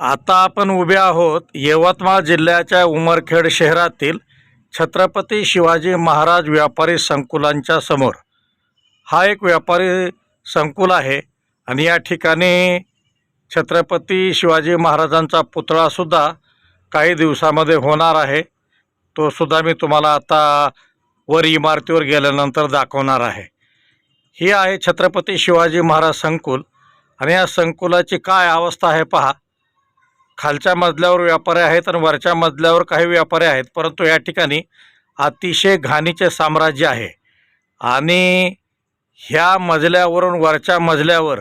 आता आपण उभे आहोत यवतमाळ जिल्ह्याच्या उमरखेड शहरातील छत्रपती शिवाजी महाराज व्यापारी संकुलांच्या समोर. हा एक व्यापारी संकुल आहे आणि या ठिकाणी छत्रपती शिवाजी महाराजांचा पुतळासुद्धा काही दिवसामध्ये होणार आहे. तो सुद्धा मी तुम्हाला आता वर इमारतीवर गेल्यानंतर दाखवणार आहे. ही आहे छत्रपती शिवाजी महाराज संकुल आणि या संकुलाची काय अवस्था आहे पहा. खालच्या मजल्यावर व्यापारी आहेत आणि वरच्या मजल्यावर काही व्यापारी आहेत. परंतु या ठिकाणी अतिशय घाणीचे साम्राज्य आहे. आणि ह्या मजल्यावरून वरच्या मजल्यावर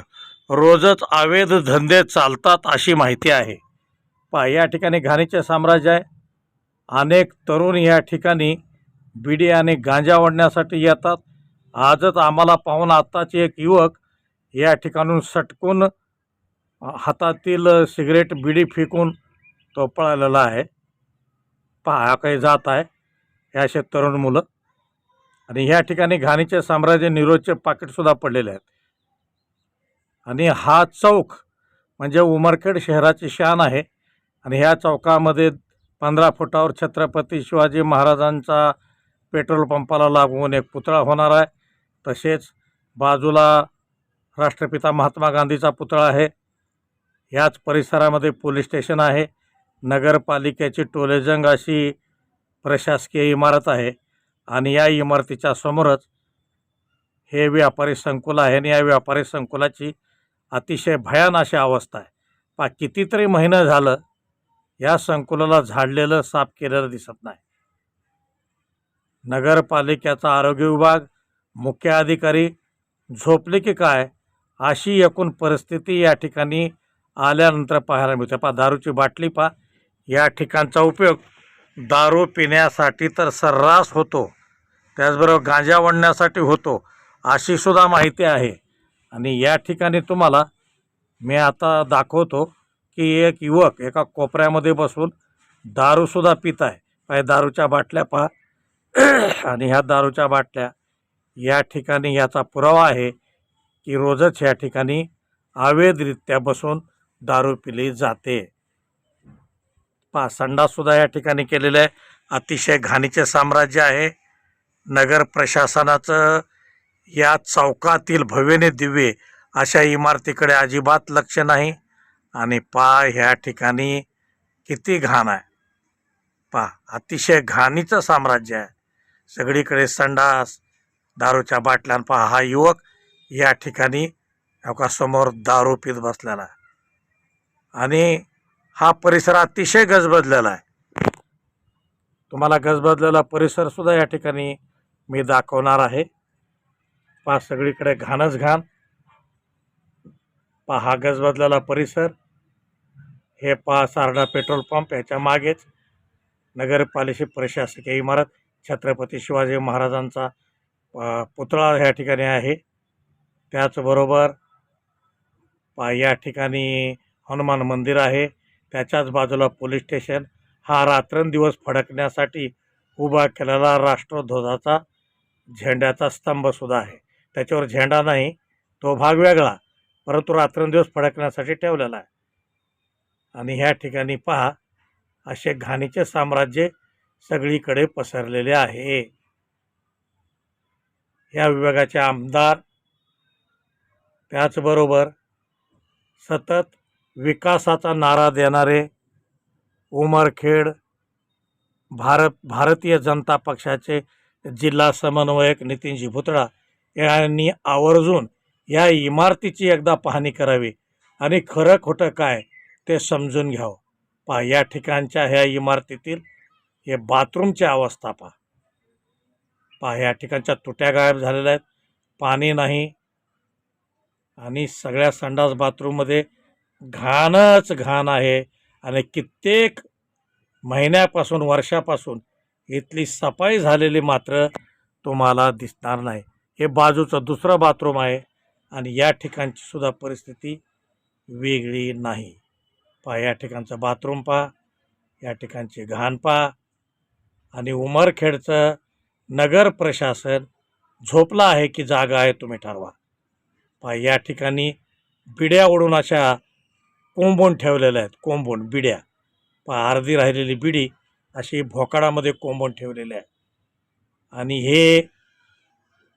रोजच अवैध धंदे चालतात अशी माहिती आहे. पहा या ठिकाणी घाणीचे साम्राज्य आहे. अनेक तरुण या ठिकाणी बिडी आणि गांजा ओढण्यासाठी येतात. आजच आम्हाला पाहून आत्ताचे एक युवक या ठिकाणून सटकून हातातील सिगरेट बिडी फेकून तो पळालेला आहे. पहा काही जात आहे. हे असे तरुण मुलं. आणि ह्या ठिकाणी घाणीचे साम्राज्य निरोजचे पाकिटसुद्धा पडलेले आहेत. आणि हा चौक म्हणजे उमरखेड शहराची शान आहे. आणि ह्या चौकामध्ये पंधरा फुटावर छत्रपती शिवाजी महाराजांचा पेट्रोल पंपाला लागून एक पुतळा होणार आहे. तसेच बाजूला राष्ट्रपिता महात्मा गांधीचा पुतळा आहे. ह्याच परिसरामध्ये पोलीस स्टेशन आहे. नगरपालिकेची टोलेजंग अशी प्रशासकीय इमारत आहे आणि या इमारतीच्या समोरच हे व्यापारी संकुल आहे आणि या व्यापारी संकुलाची अतिशय भयान अशी अवस्था आहे. पा कितीतरी महिनं झालं या संकुलाला झाडलेलं साफ केलेलं दिसत नाही. नगरपालिकेचा आरोग्य विभाग मुख्य अधिकारी झोपले की काय अशी एकूण परिस्थिती या ठिकाणी आल्यानंतर पाहायला मिळते पहा दारूची बाटली पहा. या ठिकाणचा उपयोग दारू पिण्यासाठी तर सर्रास होतो. त्याचबरोबर गांजा वणण्यासाठी होतो अशी सुद्धा माहिती आहे. आणि या ठिकाणी तुम्हाला मी आता दाखवतो की एक युवक एका कोपऱ्यामध्ये बसून दारूसुद्धा पित आहे. पाय दारूच्या बाटल्या पहा. आणि ह्या दारूच्या बाटल्या या ठिकाणी याचा पुरावा आहे की रोजच या ठिकाणी अवैधरित्या बसून दारू पिली जाते. पासंडासुद्धा या ठिकाणी केलेलं आहे. अतिशय घाणीचे साम्राज्य आहे. नगर प्रशासनाचं या चौकातील भव्यने दिव्ये अशा इमारतीकडे अजिबात लक्ष नाही. आणि पा ह्या ठिकाणी किती घाण आहे. पा अतिशय घाणीचं साम्राज्य आहे. सगळीकडे संडास दारूच्या बाटल्यान पहा हा युवक या ठिकाणी का समोर दारू पित बसलेला आहे. आणि हा परिसर अतिशय गजबजलेला आहे. तुम्हाला गजबजलेला परिसरसुद्धा या ठिकाणी मी दाखवणार आहे. पहा सगळीकडे घाणच घाण. पहा हा गजबजलेला परिसर. हे पहा सारडा पेट्रोल पंप याच्या मागेच. नगरपालिका प्रशासकीय इमारत छत्रपती शिवाजी महाराजांचा पुतळा ह्या ठिकाणी आहे. त्याचबरोबर पा या ठिकाणी हनुमान मंदिर आहे. त्याच्याच बाजूला पोलीस स्टेशन. हा रात्रंदिवस फडकण्यासाठी उभा केलेला राष्ट्रध्वजाचा झेंड्याचा स्तंभसुद्धा आहे. त्याच्यावर झेंडा नाही तो भाग वेगळा परंतु रात्रंदिवस फडकण्यासाठी ठेवलेला आहे. आणि ह्या ठिकाणी पहा असे घाणीचे साम्राज्य सगळीकडे पसरलेले आहे. या विभागाचे आमदार त्याचबरोबर सतत विकासाचा नारा देणारे उमरखेड भारत भारतीय जनता पक्षाचे जिल्हा समन्वयक नितीनजी भुतळा यांनी आवर्जून या इमारतीची एकदा पाहणी करावी आणि खरं खोटं काय ते समजून घ्यावं. पहा या ठिकाणच्या ह्या इमारतीतील हे बाथरूमची अवस्था पहा. पहा या ठिकाणच्या तुट्या गायब झालेल्या आहेत. पाणी नाही. आणि सगळ्या संडास बाथरूममध्ये घाणच घाण आहे. आणि कित्येक महिन्यापासून वर्षापासून इथली सफाई झालेली मात्र तुम्हाला दिसणार नाही. हे बाजूचं दुसरं बाथरूम आहे आणि या ठिकाणची सुद्धा परिस्थिती वेगळी नाही. पहा या ठिकाणचं बाथरूम पहा या ठिकाणची घाण पहा आणि उमरखेडचं नगर प्रशासन झोपलं आहे की जागा आहे तुम्ही ठरवा. पहा या ठिकाणी बिड्या ओढून अशा कोंबून ठेवलेल्या आहेत कोंबून बिड्या. अर्धी राहिलेली बिडी अशी भोकाडामध्ये कोंबून ठेवलेली आहे. आणि हे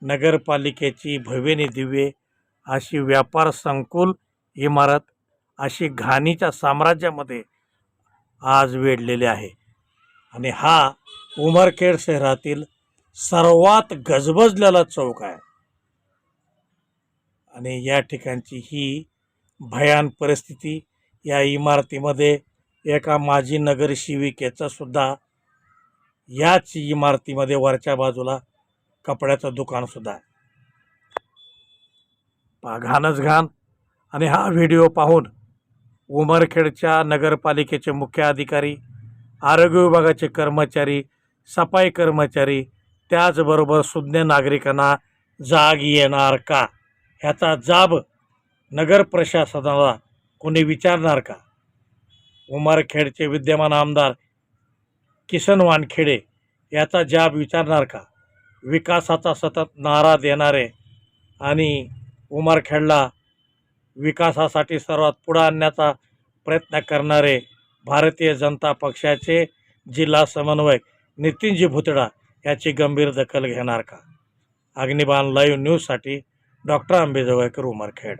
नगरपालिकेची भव्यनी दिव्ये अशी व्यापार संकुल इमारत अशी घाणीच्या साम्राज्यामध्ये आज वेढलेली आहे. आणि हा उमरखेड शहरातील सर्वात गजबजलेला चौक आहे. आणि या ठिकाणची ही भयान परिस्थिती या इमारतीमध्ये एका माजी नगरसेविकेचं सुद्धा याच इमारतीमध्ये वरच्या बाजूला कपड्याचं दुकानसुद्धा आहे. घाणच घाण. आणि हा व्हिडिओ पाहून उमरखेडच्या नगरपालिकेचे मुख्य अधिकारी आरोग्य विभागाचे कर्मचारी सफाई कर्मचारी त्याचबरोबर सुज्ञ नागरिकांना जाग येणार का? ह्याचा जाब नगर प्रशासनाला कोणी विचारणार का? उमरखेडचे विद्यमान आमदार किसन वानखेडे याचा जाब विचारणार का? विकासाचा सतत नारा देणारे आणि उमरखेडला विकासासाठी सर्वात पुढं आणण्याचा प्रयत्न करणारे भारतीय जनता पक्षाचे जिल्हा समन्वयक नितीनजी भुतडा याची गंभीर दखल घेणार का? अग्निबाण लाईव्ह न्यूजसाठी डॉक्टर आंबेजवळकर उमरखेड.